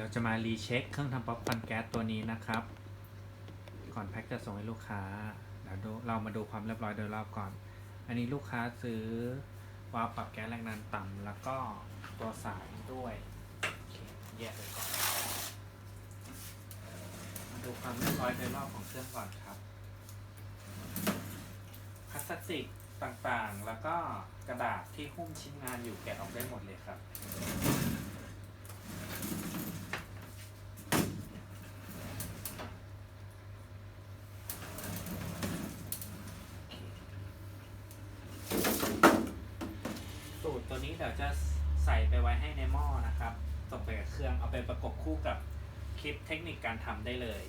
เราจะมารีเช็คเครื่องทำป๊อปคอนแก๊สตัวนี้นะครับ ก่อนแพ็คจะส่งให้ลูกค้าเดี๋ยวดูเรามาดูความเรียบร้อยโดยรอบก่อน อันนี้ลูกค้าซื้อวาล์วปรับแก๊สแรงดันต่ำแล้วก็ตัวสายด้วยแยกไปก่อนมาดูความเรียบร้อยโดยรอบของเครื่องก่อนครับพลาสติกต่างๆ แล้วก็กระดาษที่หุ้มชิ้นงานอยู่แกะออกได้หมดเลยครับ สู ตัวนี้เดี๋ยวจะใส่ไปไว้ให้ในหม้อนะครับ ส่งไปกับเครื่องเอาไปประกบคู่กับคลิปเทคนิคการทำได้เลย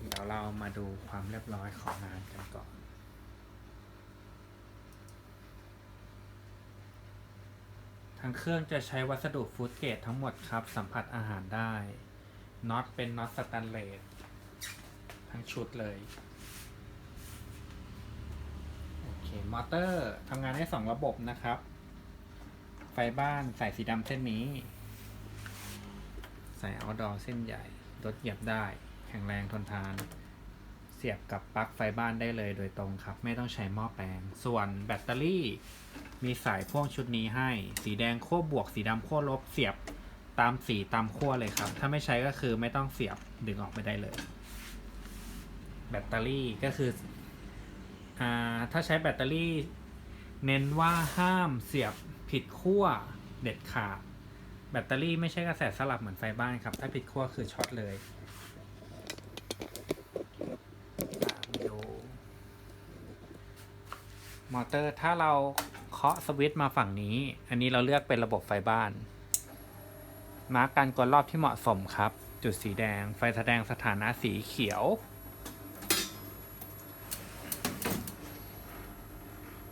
เดี๋ยวเรามาดูความเรียบร้อยของงานกันก่อนทางเครื่องจะใช้วัสดุฟูดเกรดทั้งหมดครับ สัมผัสอาหารได้น็อตเป็นน็อตสแตนเลสทั้งชุดเลย โอเค มอเตอร์ทำงานได้สองระบบนะครับ ไฟบ้านใส่สีดำเส้นนี้ ใส่เอาดอเส้นใหญ่รถเหยียบได้ แข็งแรงทนทาน เสียบกับปลั๊กไฟบ้านได้เลยโดยตรงครับ ไม่ต้องใช้หม้อแปลง ส่วนแบตเตอรี่มีสายพ่วงชุดนี้ให้ สีแดงขั้วบวก สีดำขั้วลบเสียบตามสีตามขั้วเลยครับ ถ้าไม่ใช้ก็คือไม่ต้องเสียบดึงออกไปได้เลย แบตเตอรี่ก็คือ ถ้าใช้แบตเตอรี่ เน้นว่าห้ามเสียบผิดขั้วเด็ดขาด แบตเตอรี่ไม่ใช่กระแสสลับเหมือนไฟบ้านครับ ถ้าผิดขั้วคือช็อตเลยมาดูมอเตอร์ถ้าเราเคาะสวิตช์มาฝั่งนี้ อันนี้เราเลือกเป็นระบบไฟบ้าน มาร์กการกดรอบที่เหมาะสมครับ จุดสีแดง ไฟแสดงสถานะสีเขียว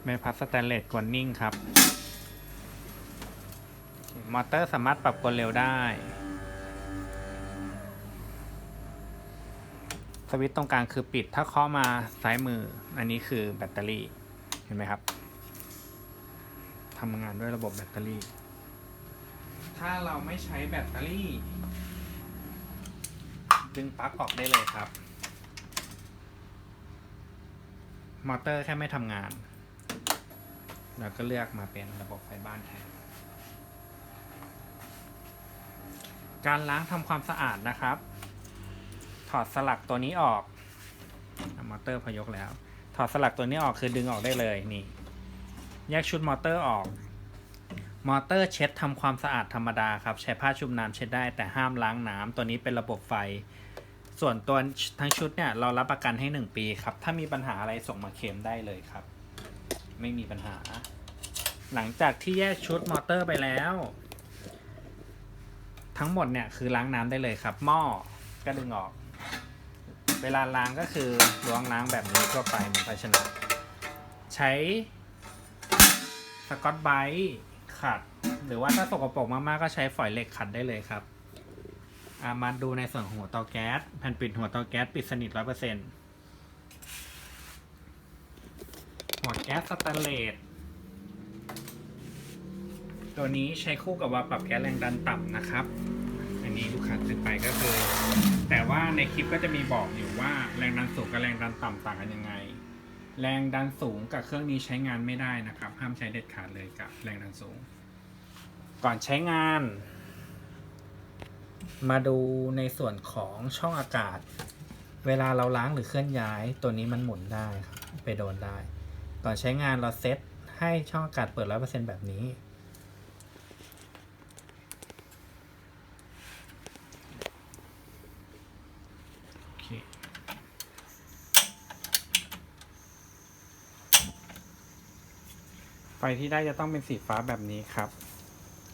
ใบพัดสแตนเลสกวนนิ่งครับ มอเตอร์สามารถปรับกลเร็วได้ สวิตช์ตรงกลางคือปิดถ้าเคาะมาซ้ายมือ อันนี้คือแบตเตอรี่ เห็นไหมครับทำงานด้วยระบบแบตเตอรี่ ถ้าเราไม่ใช้แบตเตอรี่ ดึงปลั๊กออกได้เลยครับ มอเตอร์แค่ไม่ทำงาน เราก็เลือกมาเป็นระบบไฟบ้านแทน การล้างทำความสะอาดนะครับ ถอดสลักตัวนี้ออกอมอเตอร์พยกแล้ว ถอดสลักตัวนี้ออกคือดึงออกได้เลยนี่ แยกชุดมอเตอร์ออก มอเตอร์เช็ดทำความสะอาดธรรมดาครับ ใช้ผ้าชุบน้ำเช็ดได้แต่ห้ามล้างน้ำตัวนี้เป็นระบบไฟ ส่วนตัวทั้งชุดเนี่ยเรารับประกันให้ 1 ปีครับ ถ้ามีปัญหาอะไรส่งมาเคลมได้เลยครับ ไม่มีปัญหา หลังจากที่แยกชุดมอเตอร์ไปแล้ว ทั้งหมดเนี่ยคือล้างน้ำได้เลยครับ หม้อก็ดึงออก เวลาล้างก็คือล้วงล้างแบบนี้ทั่วไปเหมือนภาชนะใช้สกอตไบรท์ขัด หรือว่าถ้าสกปรกมากๆก็ใช้ฝอยเหล็กขัดได้เลยครับอะมาดูในส่วนของหัวเตาแก๊สแผ่นปิดหัวเตาแก๊สปิดสนิทร้อยเปอร์เซ็นต์หั วแก๊สสแตนเลสตัวนี้ใช้คู่กับวาล์วปรับแก๊สแรงดันต่ำนะครับ อันนี้ลูกค้าซื้อไปก็คือ แต่ว่าในคลิปก็จะมีบอกอยู่ว่าแรงดันสูงกับแรงดันต่ำต่างกันยังไง แรงดันสูงกับเครื่องนี้ใช้งานไม่ได้นะครับ ห้ามใช้เด็ดขาดเลยกับแรงดันสูง ก่อนใช้งาน มาดูในส่วนของช่องอากาศ เวลาเราล้างหรือเคลื่อนย้าย ตัวนี้มันหมุนได้ครับ ไปโดนได้ ก่อนใช้งานเราเซตให้ช่องอากาศเปิดร้อยเปอร์เซ็นแบบนี้ ไฟที่ได้จะต้องเป็นสีฟ้าแบบนี้ครับ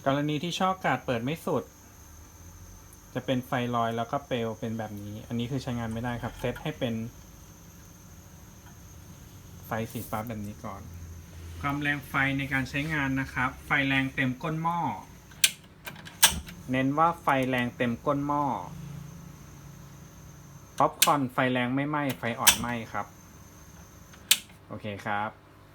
กรณีที่ช่องอากาศเปิดไม่สุด จะเป็นไฟลอยแล้วก็เปลวเป็นแบบนี้ อันนี้คือใช้งานไม่ได้ครับ เซตให้เป็น ไฟสีฟ้าแบบนี้ก่อน ความแรงไฟในการใช้งานนะครับ ไฟแรงเต็มก้นหม้อ เน้นว่าไฟแรงเต็มก้นหม้อ ป๊อปคอร์นไฟแรงไม่ไหม้ไฟอ่อนไหม้ครับ โอเคครับ